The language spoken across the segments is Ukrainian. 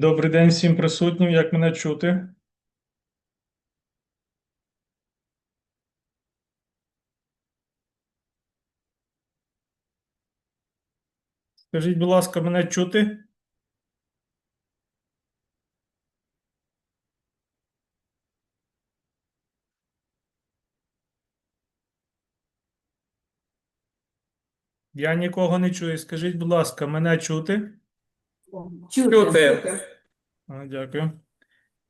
Добрий день всім присутнім. Як мене чути? Скажіть, будь ласка, мене чути? Я нікого не чую. Скажіть, будь ласка, мене чути? Чути. А, Дякую.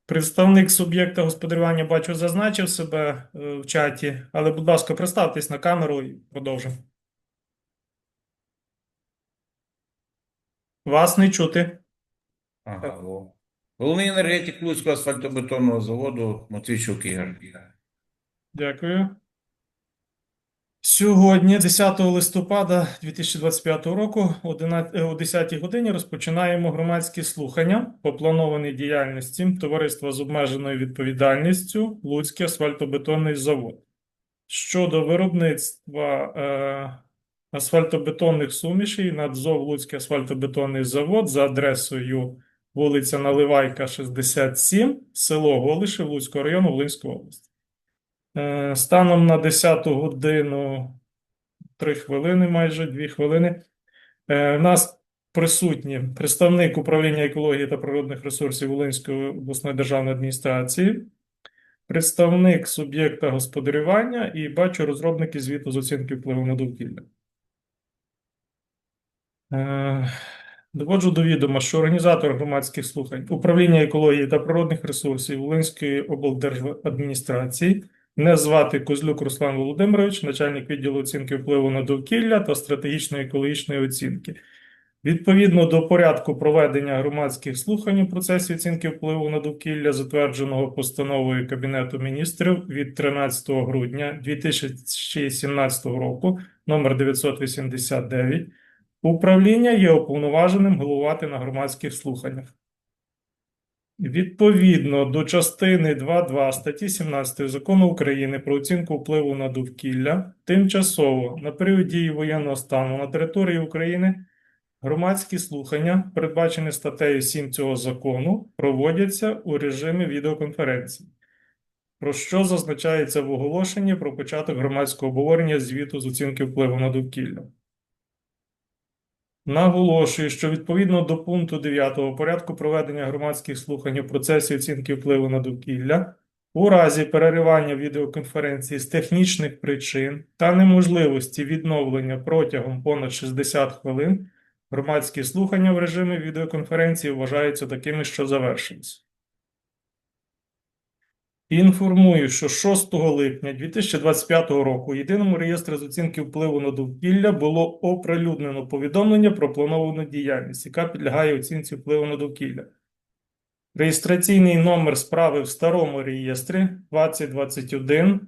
Представник суб'єкта господарювання бачу, зазначив себе е, в чаті, але, будь ласка, представтесь на камеру і продовжимо. Вас не чути. Ага, во. Головний енергетик Луцького асфальтобетонного заводу Матвійчук Ігор. Дякую. Сьогодні, 10 листопада 2025 року, о 11 е, о 10 годині розпочинаємо громадські слухання по планованій діяльності Товариства з обмеженою відповідальністю Луцький асфальтобетонний завод щодо виробництва е, асфальтобетонних сумішей на ДЗОВ Луцький асфальтобетонний завод за адресою вулиця Наливайка, 67, село Голишів Луцького району Волинської області. Е, Станом на 10 годину 3 хвилини, майже 2 хвилини. Е, У нас присутні представник управління екології та природних ресурсів Волинської обласної державної адміністрації, представник суб'єкта господарювання і бачу розробники звіту з оцінки впливу на довкілля. Е, Доводжу до відома, що організатор громадських слухань управління екології та природних ресурсів Волинської облдержадміністрації не звати Козлюк Руслан Володимирович, начальник відділу оцінки впливу на довкілля та стратегічної екологічної оцінки. Відповідно до порядку проведення громадських слухань у процесі оцінки впливу на довкілля, затвердженого постановою Кабінету міністрів від 13 грудня 2017 року, номер 989, управління є уповноваженим головувати на громадських слуханнях. Відповідно до частини 2.2 статті 17 Закону України про оцінку впливу на довкілля, тимчасово на період дії воєнного стану на території України громадські слухання, передбачені статтею 7 цього закону, проводяться у режимі відеоконференції, про що зазначається в оголошенні про початок громадського обговорення звіту з оцінки впливу на довкілля. Наголошую, що відповідно до пункту 9 порядку проведення громадських слухань у процесі оцінки впливу на довкілля, у разі переривання відеоконференції з технічних причин та неможливості відновлення протягом понад 60 хвилин, громадські слухання в режимі відеоконференції вважаються такими, що завершились. Інформую, що 6 липня 2025 року у єдиному реєстрі з оцінки впливу на довкілля було оприлюднено повідомлення про плановану діяльність, яка підлягає оцінці впливу на довкілля. Реєстраційний номер справи в старому реєстрі 2021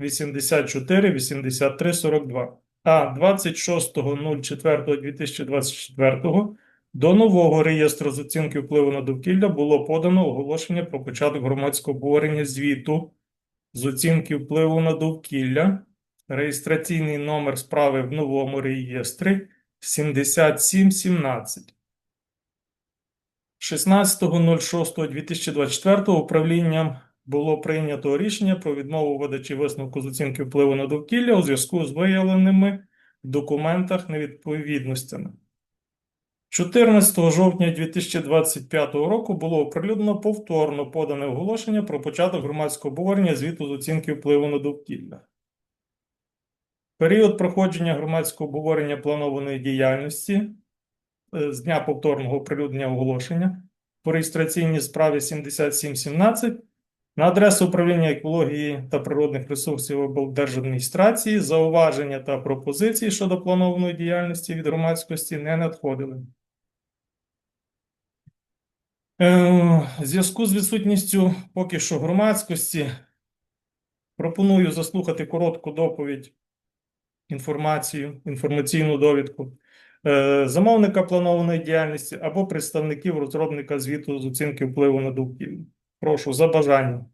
84 83 42, а 26.04.2024 до нового реєстру з оцінки впливу на довкілля було подано оголошення про початок громадського обговорення звіту з оцінки впливу на довкілля. Реєстраційний номер справи в новому реєстрі 7717. 16.06.2024 управлінням було прийнято рішення про відмову видачі висновку з оцінки впливу на довкілля у зв'язку з виявленими в документах невідповідностями. 14 жовтня 2025 року було оприлюднено повторно подане оголошення про початок громадського обговорення звіту з оцінки впливу на довкілля. Період проходження громадського обговорення планованої діяльності е, з дня повторного оприлюднення оголошення по реєстраційній справі 7717 на адресу управління екології та природних ресурсів облдержадміністрації зауваження та пропозиції щодо планованої діяльності від громадськості не надходили. Е, В зв'язку з відсутністю поки що громадськості пропоную заслухати коротку доповідь, інформацію, інформаційну довідку е, замовника планованої діяльності або представників розробника звіту з оцінки впливу на довкілля. Прошу за бажанням.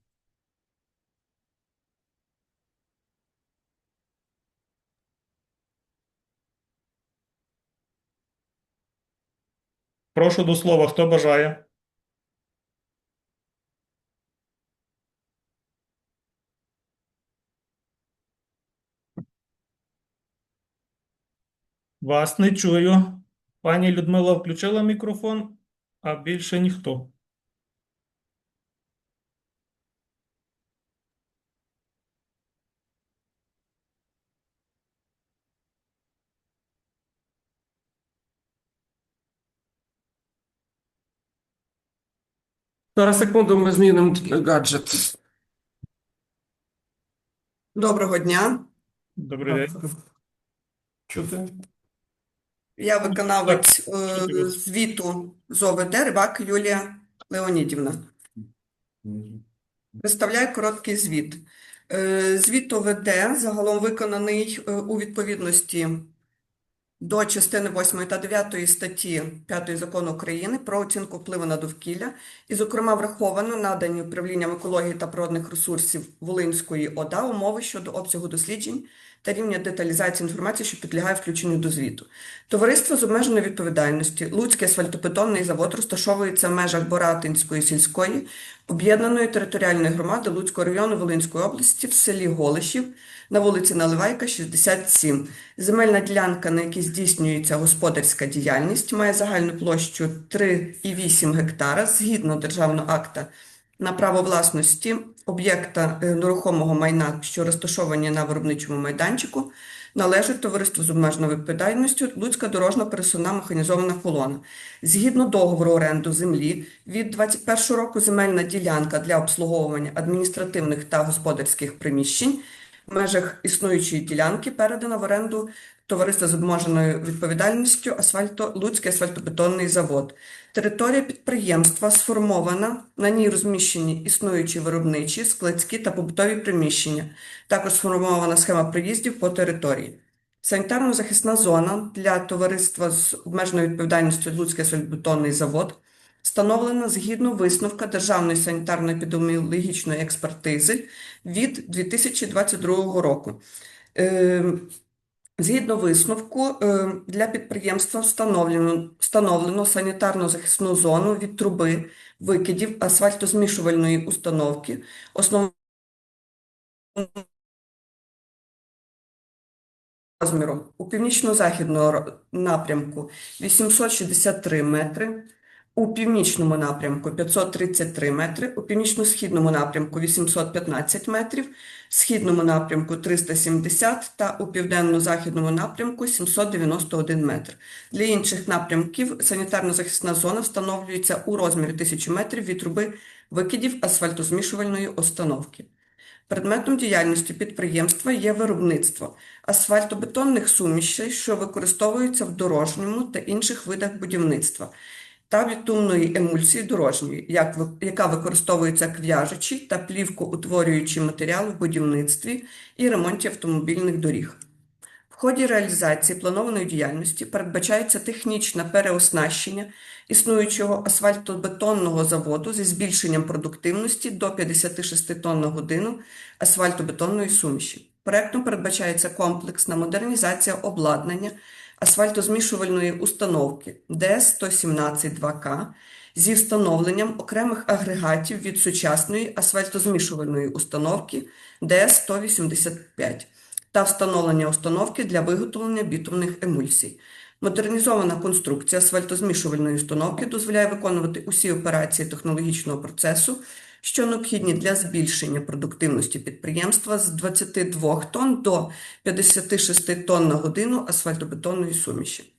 Прошу до слова, хто бажає? Вас не чую. Пані Людмила включила мікрофон, а більше ніхто. Зараз секунду, ми змінимо гаджет. Доброго дня. Добрий день. Чути? Я виконавець е, звіту з ОВД Рибак Юлія Леонідівна. Представляю короткий звіт. Е, Звіт ОВД загалом виконаний е, у відповідності до частини 8 та 9 статті 5 Закону України про оцінку впливу на довкілля і, зокрема, враховано надані управлінням екології та природних ресурсів Волинської ОДА умови щодо обсягу досліджень та рівня деталізації інформації, що підлягає включенню до звіту. Товариство з обмеженою відповідальністю Луцький асфальтобетонний завод розташовується в межах Боратинської сільської об'єднаної територіальної громади Луцького району Волинської області в селі Голишів на вулиці Наливайка, 67. Земельна ділянка, на якій здійснюється господарська діяльність, має загальну площу 3,8 гектара згідно державного акта на право власності об'єкта е, нерухомого майна, що розташовані на виробничому майданчику, належить товариству з обмеженою відповідальністю Луцька дорожна пересувна механізована колона. Згідно договору оренду землі від 21 року земельна ділянка для обслуговування адміністративних та господарських приміщень в межах існуючої ділянки передана в оренду товариства з обмеженою відповідальністю асфальто Луцький асфальтобетонний завод. Територія підприємства сформована, на ній розміщені існуючі виробничі, складські та побутові приміщення. Також сформована схема проїздів по території. Санітарно-захисна зона для товариства з обмеженою відповідальністю Луцький асфальтобетонний завод встановлена згідно висновка Державної санітарно-епідеміологічної експертизи від 2022 року. Е, Згідно висновку, е, для підприємства встановлено, встановлено санітарно-захисну зону від труби викидів асфальтозмішувальної установки, основного розміру у північно-західному напрямку 863 метри, у північному напрямку 533 метри, у північно-східному напрямку 815 метрів, східному напрямку 370 та у південно-західному напрямку 791 метр. Для інших напрямків санітарно-захисна зона встановлюється у розмірі 1000 метрів від труби викидів асфальтозмішувальної установки. Предметом діяльності підприємства є виробництво асфальтобетонних сумішей, що використовуються в дорожньому та інших видах будівництва, та бітумної емульсії дорожньої, як яка використовується як в'яжучий та плівкоутворюючий матеріал в будівництві і ремонті автомобільних доріг. В ході реалізації планованої діяльності передбачається технічне переоснащення існуючого асфальтобетонного заводу зі збільшенням продуктивності до 56 тонн на годину асфальтобетонної суміші. Проектом передбачається комплексна модернізація обладнання асфальтозмішувальної установки ДС-117-2К зі встановленням окремих агрегатів від сучасної асфальтозмішувальної установки ДС-185 та встановлення установки для виготовлення бітумних емульсій. Модернізована конструкція асфальтозмішувальної установки дозволяє виконувати усі операції технологічного процесу, що необхідні для збільшення продуктивності підприємства з 22 тонн до 56 тонн на годину асфальтобетонної суміші.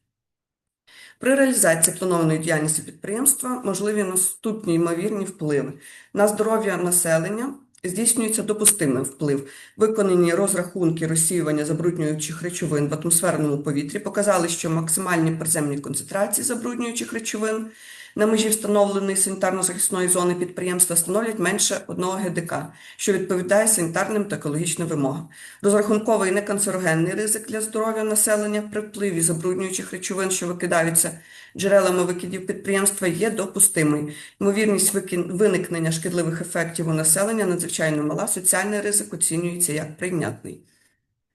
При реалізації планованої діяльності підприємства можливі наступні ймовірні впливи на здоров'я населення. Здійснюється допустимий вплив. Виконані розрахунки розсіювання забруднюючих речовин в атмосферному повітрі показали, що максимальні приземні концентрації забруднюючих речовин на межі встановленої санітарно-захисної зони підприємства становлять менше 1 ГДК, що відповідає санітарним та екологічним вимогам. Розрахунковий неканцерогенний ризик для здоров'я населення при впливі забруднюючих речовин, що викидаються джерелами викидів підприємства, є допустимий. Ймовірність виникнення шкідливих ефектів у населення надзвичайно мала, соціальний ризик оцінюється як прийнятний.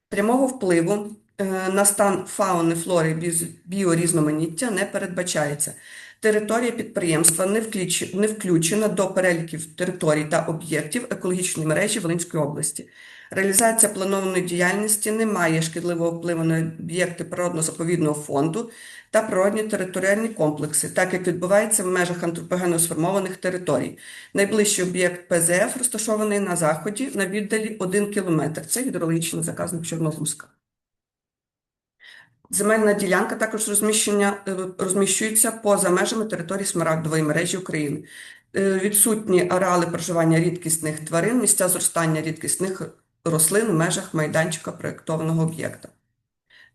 Прямого впливу е, на стан фауни, флори, біорізноманіття не передбачається. Територія підприємства не не включена до переліків територій та об'єктів екологічної мережі Волинської області. Реалізація планованої діяльності не має шкідливого впливу на об'єкти природно-заповідного фонду та природні територіальні комплекси, так як відбувається в межах антропогенно сформованих територій. Найближчий об'єкт ПЗФ розташований на заході на віддалі 1 км. Це гідрологічний заказник Чорногузька. Земельна ділянка також розміщення, е, розміщується поза межами території Смарагдової мережі України. Е, Відсутні ареали проживання рідкісних тварин, місця зростання рідкісних рослин в межах майданчика проєктованого об'єкта.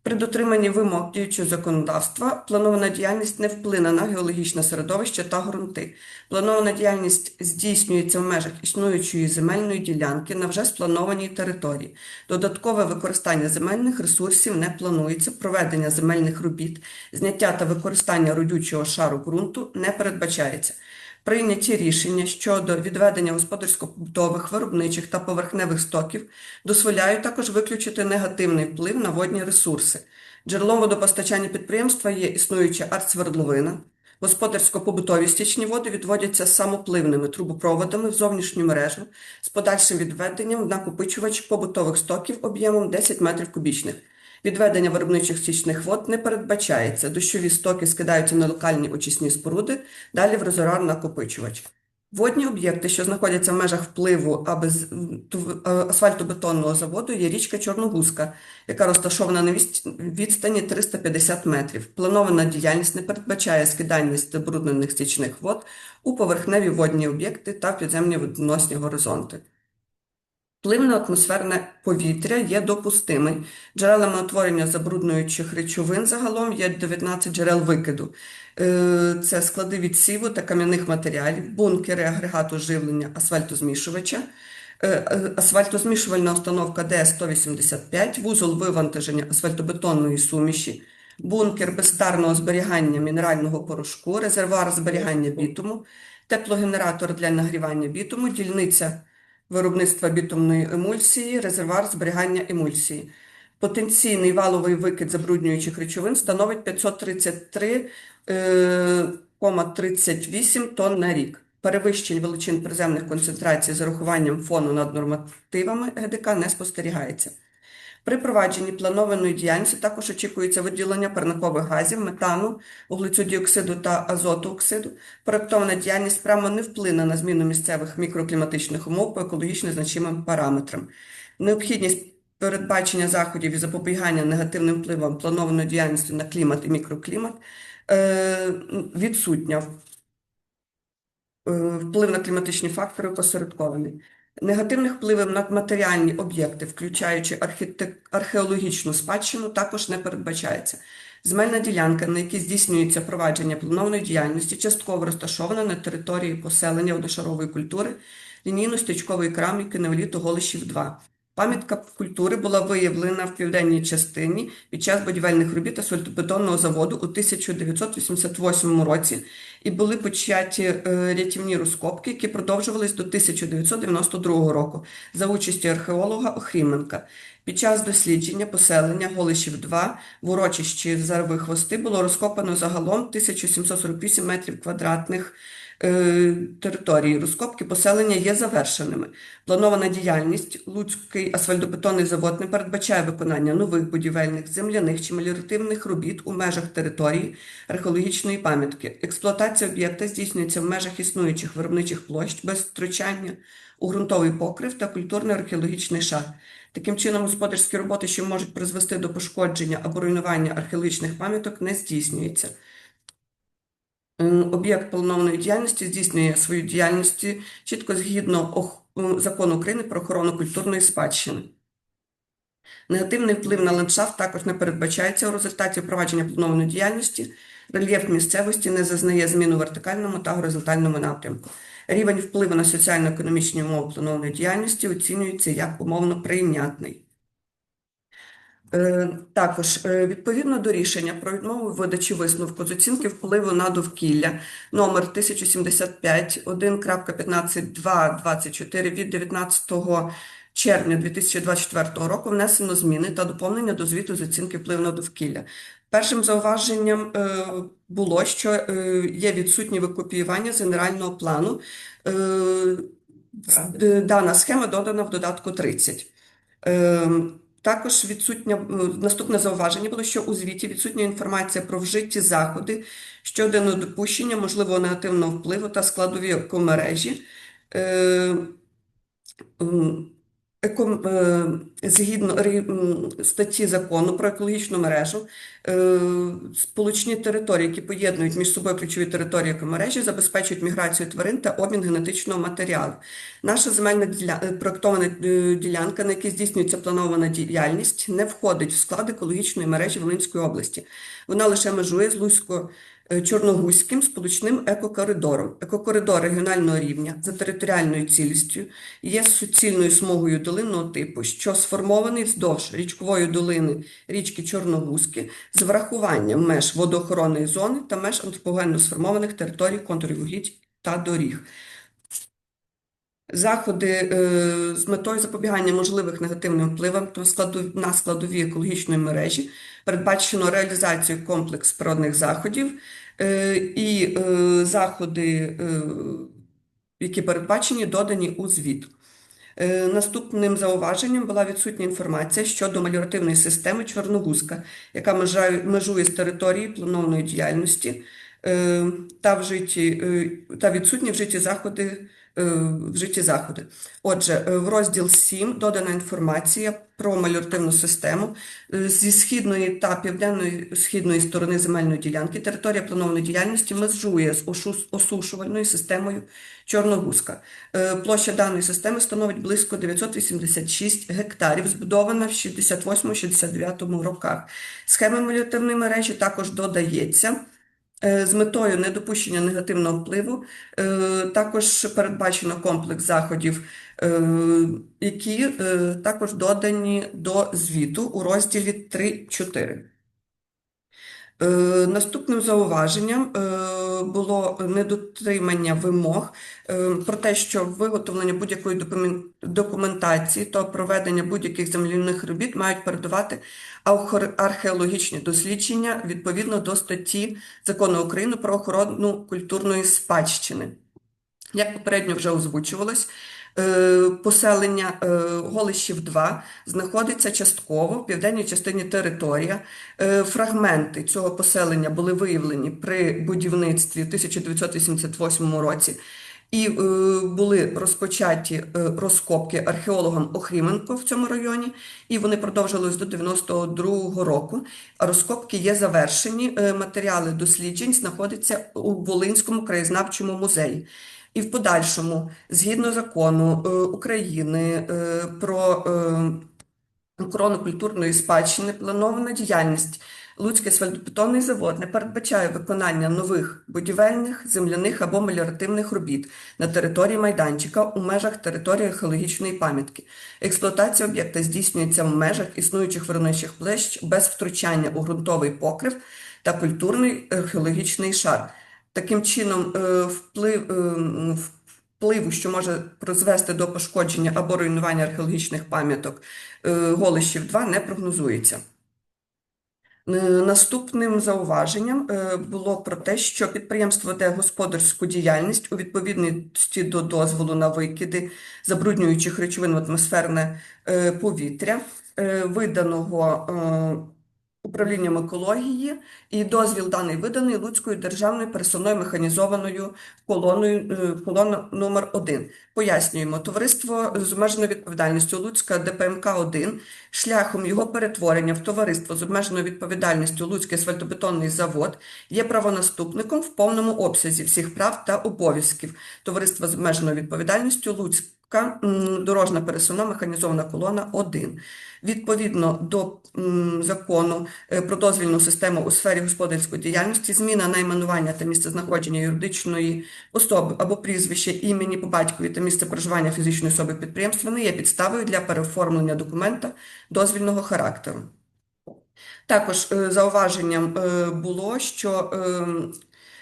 При дотриманні вимог діючого законодавства планована діяльність не вплине на геологічне середовище та ґрунти. Планована діяльність здійснюється в межах існуючої земельної ділянки на вже спланованій території. Додаткове використання земельних ресурсів не планується, проведення земельних робіт, зняття та використання родючого шару ґрунту не передбачається. Прийняті рішення щодо відведення господарсько-побутових, виробничих та поверхневих стоків дозволяють також виключити негативний вплив на водні ресурси. Джерелом водопостачання підприємства є існуюча артсвердловина. Господарсько-побутові стічні води відводяться самопливними трубопроводами в зовнішню мережу з подальшим відведенням на накопичувач побутових стоків об'ємом 10 метрів кубічних. Відведення виробничих стічних вод не передбачається. Дощові стоки скидаються на локальні очисні споруди, далі в резервуар накопичувач. Водні об'єкти, що знаходяться в межах впливу аби е, асфальтобетонного заводу, є річка Чорногузька, яка розташована на відстані 350 метрів. Планована діяльність не передбачає скидання забруднених стічних вод у поверхневі водні об'єкти та підземні водоносні горизонти. Вплив на атмосферне повітря є допустимий. Джерелами утворення забруднюючих речовин загалом є 19 джерел викиду. Е, Це склади відсіву та кам'яних матеріалів, бункери агрегату живлення асфальтозмішувача, е, е, асфальтозмішувальна установка ДС-185, вузол вивантаження асфальтобетонної суміші, бункер безстарного зберігання мінерального порошку, резервуар зберігання бітуму, теплогенератор для нагрівання бітуму, дільниця виробництва бітумної емульсії, резервуар зберігання емульсії. Потенційний валовий викид забруднюючих речовин становить 533,38 тонн на рік. Перевищень величин приземних концентрацій з урахуванням фону над нормативами ГДК не спостерігається. При провадженні планованої діяльності також очікується виділення парникових газів, метану, вуглецю та азоту оксиду. Проектована діяльність прямо не вплине на зміну місцевих мікрокліматичних умов по екологічно значимим параметрам. Необхідність передбачення заходів і запобігання негативним впливам планованої діяльності на клімат і мікроклімат е, відсутня. Е, Вплив на кліматичні фактори посередкований. Негативних впливів на матеріальні об'єкти, включаючи археологічну спадщину, також не передбачається. Земельна ділянка, на якій здійснюється провадження плановної діяльності, частково розташована на території поселення одношарової культури лінійно-стічкової кераміки неоліту Голишів 2. Пам'ятка культури була виявлена в південній частині під час будівельних робіт асфальтобетонного заводу у 1988 році і були початі е, рятівні розкопки, які продовжувались до 1992 року за участю археолога Охріменка. Під час дослідження поселення Голишів 2 в урочищі Зарові Хвости було розкопано загалом 1748 метрів квадратних території. Розкопки поселення є завершеними. Планована діяльність Луцький асфальтобетонний завод не передбачає виконання нових будівельних, земляних чи меліоративних робіт у межах території археологічної пам'ятки. Експлуатація об'єкта здійснюється в межах існуючих виробничих площ без втручання у ґрунтовий покрив та культурно-археологічний шар. Таким чином, господарські роботи, що можуть призвести до пошкодження або руйнування археологічних пам'яток, не здійснюються. М, Об'єкт планованої діяльності здійснює свою діяльність чітко згідно закону України про охорону культурної спадщини. Негативний вплив на ландшафт також не передбачається у результаті впровадження планованої діяльності. Рельєф місцевості не зазнає змін у вертикальному та горизонтальному напрямку. Рівень впливу на соціально-економічні умови планованої діяльності оцінюється як умовно прийнятний. Е, Також е, відповідно до рішення про відмову видачі висновку з оцінки впливу на довкілля номер 1075 1.15.2.24 від 19 червня 2024 року внесено зміни та доповнення до звіту з оцінки впливу на довкілля. Першим зауваженням е, було, що є відсутнє викопіювання з генерального плану. Дана схема додана в додатку 30. Також відсутня наступне зауваження було, що у звіті відсутня інформація про вжиті заходи щодо недопущення можливого негативного впливу та складові екомережі. Е, е, Згідно статті закону про екологічну мережу, е, сполучні території, які поєднують між собою ключові території екомережі, забезпечують міграцію тварин та обмін генетичного матеріалу. Наша земельна діля... е, проектована ділянка, на якій здійснюється планована діяльність, не входить в склад екологічної мережі Волинської області. Вона лише межує з Луцько е, Чорногузьким сполучним екокоридором. Екокоридор регіонального рівня за територіальною цілістю є суцільною смугою долинного типу, що сформований вздовж річкової долини річки Чорногузьки з врахуванням меж водоохоронної зони та меж антропогенно сформованих територій контурів угідь та доріг. Заходи е, з метою запобігання можливих негативним впливам на складові екологічної мережі передбачено реалізацію комплекс природних заходів е, і е, заходи, е, які передбачені, додані у звіт. Наступним зауваженням була відсутня інформація щодо меліоративної системи Чорногузка, яка межує з території планованої діяльності та, вжиті, е, та відсутні вжиті заходи. Е, Вжиті заходи. Отже, е, в розділ 7 додана інформація про меліоративну систему Е, зі східної та південної східної сторони земельної ділянки. Територія планованої діяльності межує з осушувальною системою Чорногузка. Площа даної системи становить близько 986 гектарів, збудована в 68-69 роках. Схема меліоративної мережі також додається. Е, З метою недопущення негативного впливу е, також передбачено комплекс заходів, е, які також додані до звіту у розділі 3.4. Е, Наступним зауваженням е, було недотримання вимог е, про те, що виготовлення будь-якої документації та проведення будь-яких земляних робіт мають передавати археологічні дослідження відповідно до статті Закону України про охорону культурної спадщини. Як попередньо вже озвучувалось, поселення е, Голищів 2 знаходиться частково в південній частині територія. Е, Фрагменти цього поселення були виявлені при будівництві в 1988 році. І е, були розпочаті е, розкопки археологом Охріменко в цьому районі, і вони продовжились до 92-го року. Розкопки є завершені. Е, матеріали досліджень знаходяться у Волинському краєзнавчому музеї. І в подальшому, згідно закону України про охорону культурної спадщини, планована діяльність Луцький асфальтобетонний завод не передбачає виконання нових будівельних, земляних або меліоративних робіт на території майданчика у межах території археологічної пам'ятки. Експлуатація об'єкта здійснюється в межах існуючих виробничих площ без втручання у ґрунтовий покрив та культурний археологічний шар. Таким чином, е, вплив, е, впливу, що може призвести до пошкодження або руйнування археологічних пам'яток е, Голищів 2 не прогнозується. Е, Наступним зауваженням е, було про те, що підприємство веде господарську діяльність у відповідності до дозволу на викиди забруднюючих речовин в атмосферне е, повітря, виданого управлінням екології, і дозвіл даний виданий Луцькою державною пересувною механізованою колоною, е, колона номер 1. Пояснюємо, товариство з обмеженою відповідальністю Луцька ДПМК 1 шляхом його перетворення в товариство з обмеженою відповідальністю Луцький асфальтобетонний завод є правонаступником в повному обсязі всіх прав та обов'язків товариства з обмеженою відповідальністю Луцька м, дорожна пересувна механізована колона 1. Відповідно до закону е, про дозвільну систему у сфері господарської діяльності, зміна найменування та місцезнаходження юридичної особи або прізвище імені по батькові та місце проживання фізичної особи підприємства не є підставою для переоформлення документа дозвільного характеру. Також е, зауваженням е, було, що ем,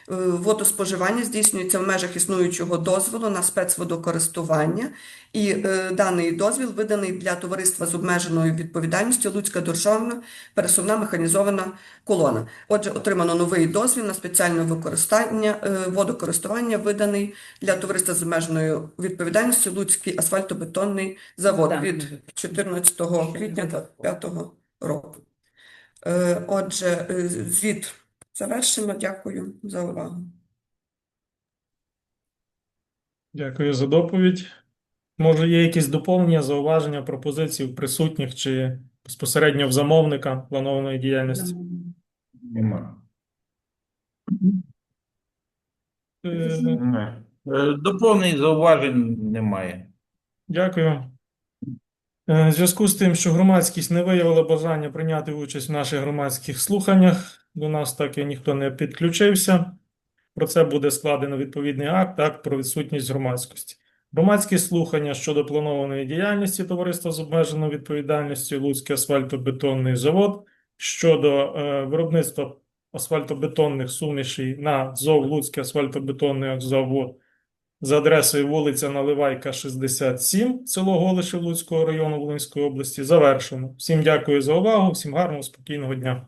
Водоспоживання здійснюється в межах існуючого дозволу на спецводокористування, і е, даний дозвіл виданий для товариства з обмеженою відповідальністю Луцька державна пересувна механізована колона. Отже, отримано новий дозвіл на спеціальне використання е, водокористування, виданий для товариства з обмеженою відповідальністю Луцький асфальтобетонний завод Так. від 14 квітня 2025 року. Е, Отже, е, звіт завершено. Дякую за увагу. Дякую за доповідь. Може, є якісь доповнення, зауваження, пропозиції в присутніх чи безпосередньо в замовника планованої діяльності? Нема. Е, Немає. Е, Доповнень зауважень немає. Дякую. Е, В зв'язку з тим, що громадськість не виявила бажання прийняти участь в наших громадських слуханнях, до нас так і ніхто не підключився. Про це буде складено відповідний акт, акт про відсутність громадськості. Громадські слухання щодо планованої діяльності товариства з обмеженою відповідальністю Луцький асфальтобетонний завод щодо е, виробництва асфальтобетонних сумішей на ЗОВ Луцький асфальтобетонний завод за адресою вулиця Наливайка, 67, село Голишів Луцького району Волинської області. Завершено. Всім дякую за увагу, всім гарного, спокійного дня.